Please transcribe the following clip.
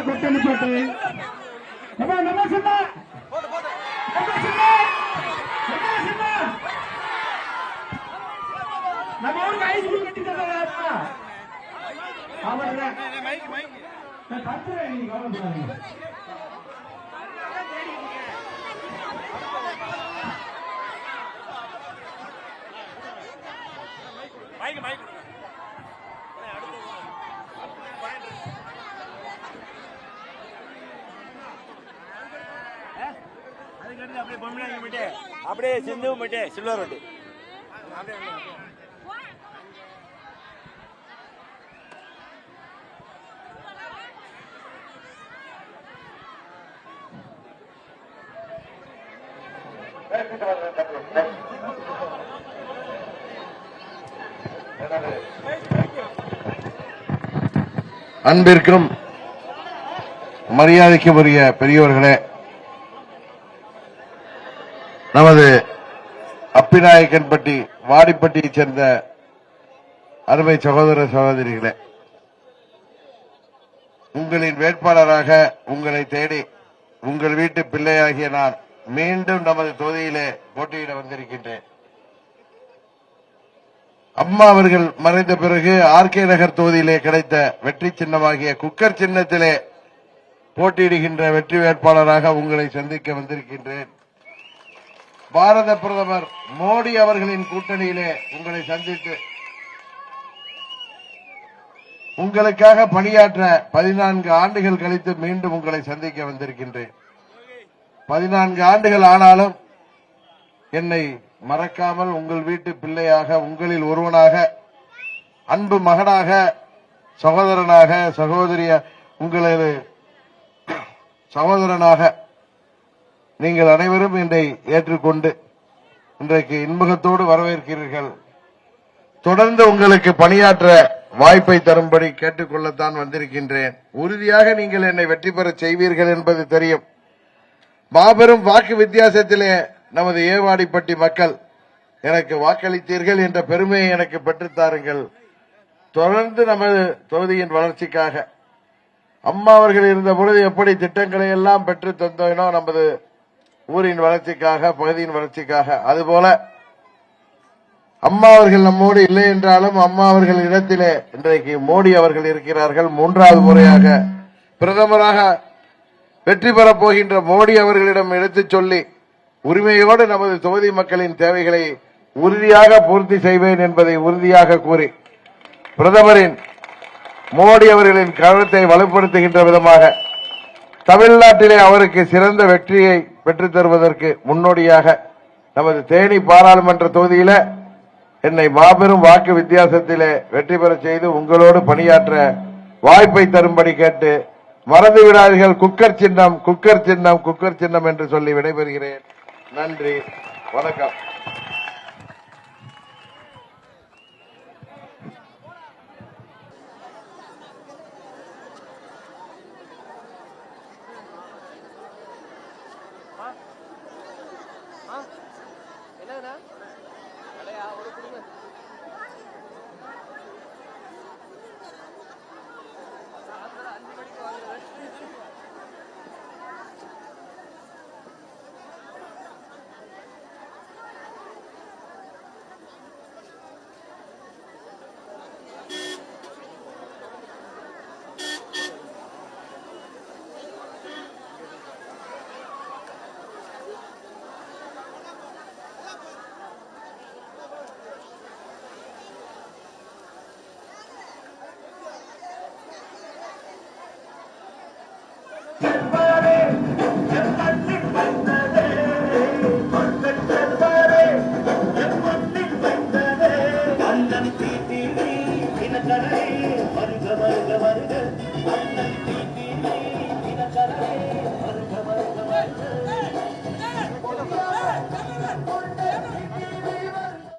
கொட்டணி போட்டு நம்ம நம்ம சொன்னா நம்ம ஊருக்கு ஐஸ்கிரீம் கட்டி தரா அவர் நீங்க அப்படியே பொம்மிளாங்க போயிட்டு அப்படியே சிந்து போயிட்டு சில்வர் ரோட்டு. அன்பிற்கும் மரியாதைக்கு உரிய பெரியவர்களே நமது அப்பிநாயக்கன்பட்டி வாடிப்பட்டியைச் சேர்ந்த அருமை சகோதர சகோதரிகளே உங்களின் வேட்பாளராக உங்களை தேடி உங்கள் வீட்டு பிள்ளையாகிய நான் மீண்டும் நமது தொகுதியிலே போட்டியிட வந்திருக்கின்றேன். அம்மா அவர்கள் மறைந்த பிறகு ஆர்கே நகர் தொகுதியிலே கிடைத்த வெற்றி சின்னமாகிய குக்கர் சின்னத்திலே போட்டியிடுகின்ற வெற்றி வேட்பாளராக உங்களை சந்திக்க வந்திருக்கின்றேன். பாரத பிரதமர் மோடி அவர்களின் கூட்டணியிலே உங்களை சந்தித்து உங்களுக்காக பணியாற்ற பதினான்கு ஆண்டுகள் கழித்து மீண்டும் உங்களை சந்திக்க வந்திருக்கின்றேன். பதினான்கு ஆண்டுகள் ஆனாலும் என்னை மறக்காமல் உங்கள் வீட்டு பிள்ளையாக உங்களில் ஒருவனாக அன்பு மகனாக சகோதரனாக சகோதரிய உங்களது சகோதரனாக நீங்கள் அனைவரும் என்னை ஏற்றுக்கொண்டு இன்றைக்கு இன்முகத்தோடு வரவேற்கிறீர்கள். தொடர்ந்து உங்களுக்கு பணியாற்ற வாய்ப்பை தரும்படி கேட்டுக்கொள்ளத்தான் வந்திருக்கின்றேன். உறுதியாக நீங்கள் என்னை வெற்றி பெறச் செய்வீர்கள் என்பது தெரியும். மாபெரும் வாக்கு வித்தியாசத்திலே நமது ஏவாடிப்பட்டி மக்கள் எனக்கு வாக்களித்தீர்கள் என்ற பெருமையை எனக்கு பெற்றுத்தாருங்கள் தொடர்ந்து நமது தொகுதியின் வளர்ச்சிக்காக. அம்மா அவர்கள் இருந்த பொழுது எப்படி திட்டங்களை எல்லாம் பெற்று தந்தோனோ நமது ஊரின் வளர்ச்சிக்காக பகுதியின் வளர்ச்சிக்காக. அதுபோல அம்மா அவர்கள் நம்மோடு இல்லை என்றாலும் அம்மா அவர்கள் இடத்திலே இன்றைக்கு மோடி அவர்கள் இருக்கிறார்கள். மூன்றாவது முறையாக பிரதமராக வெற்றி பெறப் போகின்ற மோடி அவர்களிடம் எடுத்துச் சொல்லி உரிமையோடு நமது தொகுதி மக்களின் தேவைகளை உறுதியாக பூர்த்தி செய்வேன் என்பதை உறுதியாக கூறி பிரதமரின் மோடி அவர்களின் கருத்தை வலுப்படுத்துகின்ற விதமாக தமிழ்நாட்டிலே அவருக்கு சிறந்த வெற்றியை பெற்றுத் தருவதற்கு முன்னோடியாக நமது தேனி பாராளுமன்ற தொகுதியில என்னை மாபெரும் வாக்கு வித்தியாசத்திலே வெற்றி பெறச் செய்து உங்களோடு பணியாற்ற வாய்ப்பை தரும்படி கேட்டு மறந்து விடாதீர்கள். குக்கர் சின்னம் குக்கர் சின்னம் குக்கர் சின்னம் என்று சொல்லி விடைபெறுகிறேன். நன்றி. வணக்கம். அண்ணன் தீட்டி ஒரு கொடுங்க